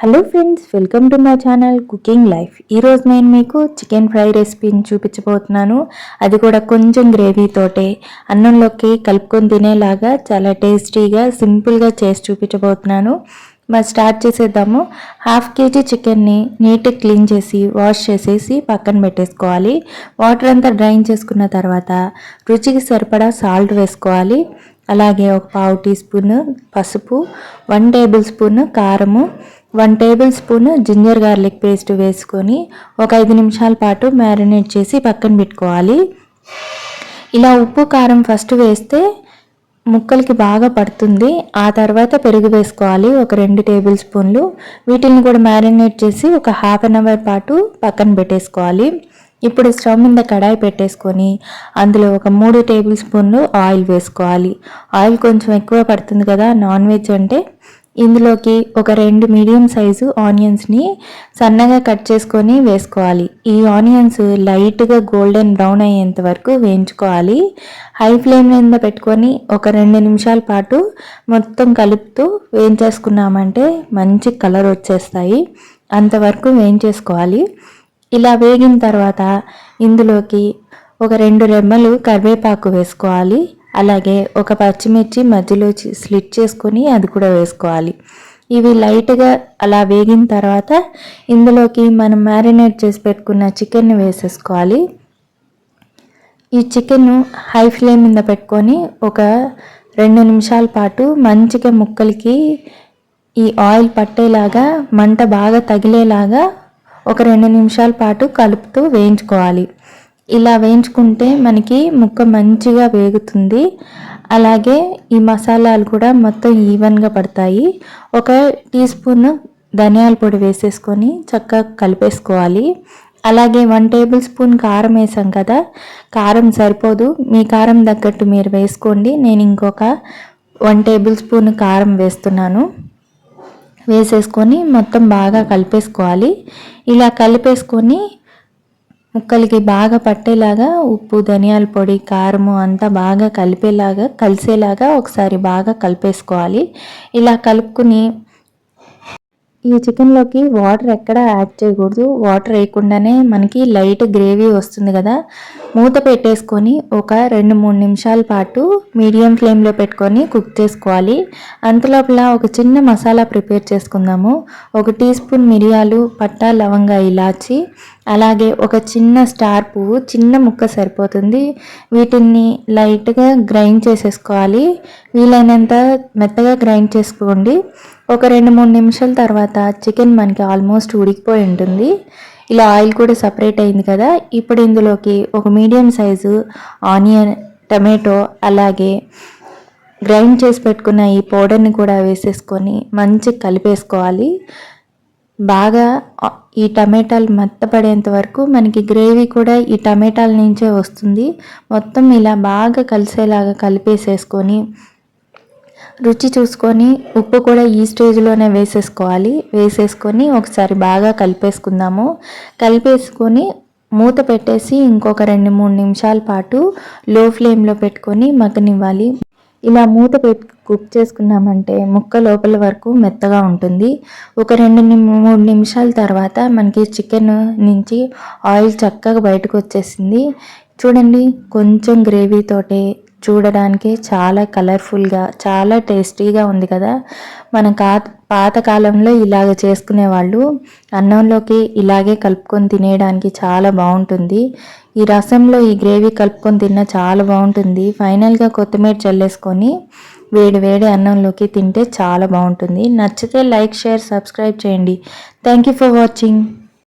Hello friends welcome to my channel cooking life ఈరోజు నేను మీకు చికెన్ ఫ్రై రెసిపీని చూపించబోతున్నాను. అది కూడా కొంచెం గ్రేవీతోటే అన్నంలోకి కలుపుకొని తినేలాగా చాలా టేస్టీగా సింపుల్గా చేసి చూపించబోతున్నాను. మరి స్టార్ట్ చేసేద్దాము. హాఫ్ కేజీ చికెన్ని నీట్గా క్లీన్ చేసి వాష్ చేసేసి పక్కన పెట్టేసుకోవాలి. వాటర్ అంతా డ్రైన్ చేసుకున్న తర్వాత రుచికి సరిపడా సాల్ట్ వేసుకోవాలి. అలాగే ఒక పావు టీ స్పూన్ పసుపు వన్ టేబుల్ స్పూన్ కారము one tablespoon ginger garlic paste వేసుకొని ఒక ఐదు నిమిషాల పాటు మ్యారినేట్ చేసి పక్కన పెట్టుకోవాలి. ఇలా ఉప్పు కారం ఫస్ట్ వేస్తే ముక్కలకి బాగా పడుతుంది. ఆ తర్వాత పెరుగు వేసుకోవాలి ఒక రెండు టేబుల్ స్పూన్లు. వీటిని కూడా మ్యారినేట్ చేసి ఒక హాఫ్ అన్ అవర్ పాటు పక్కన పెట్టేసుకోవాలి. ఇప్పుడు స్టవ్ మీద కడాయి పెట్టేసుకొని అందులో ఒక మూడు టేబుల్ స్పూన్లు ఆయిల్ వేసుకోవాలి. ఆయిల్ కొంచెం ఎక్కువ పడుతుంది కదా నాన్ వెజ్ అంటే ఇందులోకి ఒక రెండు మీడియం సైజు ఆనియన్స్ని సన్నగా కట్ చేసుకొని వేసుకోవాలి. ఈ ఆనియన్స్ లైట్గా గోల్డెన్ బ్రౌన్ అయ్యేంత వరకు వేయించుకోవాలి. హై ఫ్లేమ్ మీద పెట్టుకొని ఒక రెండు నిమిషాల పాటు మొత్తం కలుపుతూ వేయించేసుకున్నామంటే మంచి కలర్ వచ్చేస్తాయి. అంతవరకు వేయించేసుకోవాలి. ఇలా వేగిన తర్వాత ఇందులోకి ఒక రెండు రెమ్మలు కరివేపాకు వేసుకోవాలి. అలాగే ఒక పచ్చిమిర్చి మధ్యలో స్లిట్ చేసుకొని అది కూడా వేసుకోవాలి. ఇవి లైట్గా అలా వేగిన తర్వాత ఇందులోకి మనం మ్యారినేట్ చేసి పెట్టుకున్న చికెన్ని వేసేసుకోవాలి. ఈ చికెన్ హై ఫ్లేమ్ మీద పెట్టుకొని ఒక రెండు నిమిషాల పాటు మంచిగా ముక్కలకి ఈ ఆయిల్ పట్టేలాగా మంట బాగా తగిలేలాగా ఒక రెండు నిమిషాల పాటు కలుపుతూ వేయించుకోవాలి. ఇలా వేయించుకుంటే మనకి ముక్క మంచిగా వేగుతుంది. అలాగే ఈ మసాలాలు కూడా మొత్తం ఈవెన్గా పడతాయి. ఒక టీ స్పూన్ ధనియాల పొడి వేసేసుకొని చక్కగా కలిపేసుకోవాలి. అలాగే వన్ టేబుల్ స్పూన్ కారం వేసాం కదా కారం సరిపోదు. మీ కారం తగ్గట్టు మీరు వేసుకోండి. నేను ఇంకొక వన్ టేబుల్ స్పూన్ కారం వేస్తున్నాను. వేసేసుకొని మొత్తం బాగా కలిపేసుకోవాలి. ఇలా కలిపేసుకొని ముక్కలకి బాగా పట్టేలాగా ఉప్పు ధనియాల పొడి కారము అంతా బాగా కలిపేలాగా కలిసేలాగా ఒకసారి బాగా కలిపేసుకోవాలి. ఇలా కలుపుకుని ఈ చికెన్లోకి వాటర్ ఎక్కడ యాడ్ చేయకూడదు. వాటర్ వేయకుండానే మనకి లైట్ గ్రేవీ వస్తుంది కదా. మూత పెట్టేసుకొని ఒక రెండు మూడు నిమిషాల పాటు మీడియం ఫ్లేమ్లో పెట్టుకొని కుక్ చేసుకోవాలి. అంతలోపల ఒక చిన్న మసాలా ప్రిపేర్ చేసుకుందాము. ఒక టీ స్పూన్ మిరియాలు పట్టా లవంగా ఇలాచి అలాగే ఒక చిన్న స్టార్ పువ్వు చిన్న ముక్క సరిపోతుంది. వీటిని లైట్గా గ్రైండ్ చేసేసుకోవాలి. వీలైనంత మెత్తగా గ్రైండ్ చేసుకోండి. ఒక రెండు మూడు నిమిషాల తర్వాత చికెన్ మనకి ఆల్మోస్ట్ ఉడికిపోయి ఉంటుంది. ఇలా ఆయిల్ కూడా సపరేట్ అయింది కదా. ఇప్పుడు ఇందులోకి ఒక మీడియం సైజు ఆనియన్ టమాటో అలాగే గ్రైండ్ చేసి పెట్టుకున్న ఈ పౌడర్ని కూడా వేసేసుకొని మంచి కలిపేసుకోవాలి. బాగా ఈ టమాటాలు మెత్తపడేంత వరకు మనకి గ్రేవీ కూడా ఈ టమాటాల నుంచే వస్తుంది. మొత్తం ఇలా బాగా కలిసేలాగా కలిపేసేసుకొని రుచి చూసుకొని ఉప్పు కూడా ఈ స్టేజ్లోనే వేసేసుకోవాలి. వేసేసుకొని ఒకసారి బాగా కలిపేసుకుందాము. కలిపేసుకొని మూత పెట్టేసి ఇంకొక రెండు మూడు నిమిషాల పాటు లో ఫ్లేమ్లో పెట్టుకొని మగ్గనివ్వాలి. ఇలా మూత పెట్టి కుక్ చేసుకున్నామంటే ముక్క లోపల వరకు మెత్తగా ఉంటుంది. ఒక రెండు మూడు నిమిషాల తర్వాత మనకి చికెన్ నుంచి ఆయిల్ చక్కగా బయటకు వచ్చేసింది. చూడండి కొంచెం గ్రేవీతోటే చూడడానికి చాలా కలర్ఫుల్గా చాలా టేస్టీగా ఉంది కదా. మన కా పాతకాలంలో ఇలాగ చేసుకునేవాళ్ళు అన్నంలోకి ఇలాగే కలుపుకొని తినేయడానికి చాలా బాగుంటుంది. ఈ రసంలో ఈ గ్రేవీ కలుపుకొని తిన్న చాలా బాగుంటుంది. ఫైనల్గా కొత్తిమీర చల్లేసుకొని వేడి వేడి అన్నంలోకి తింటే చాలా బాగుంటుంది. నచ్చితే లైక్ షేర్ సబ్స్క్రైబ్ చేయండి. Thank you for watching.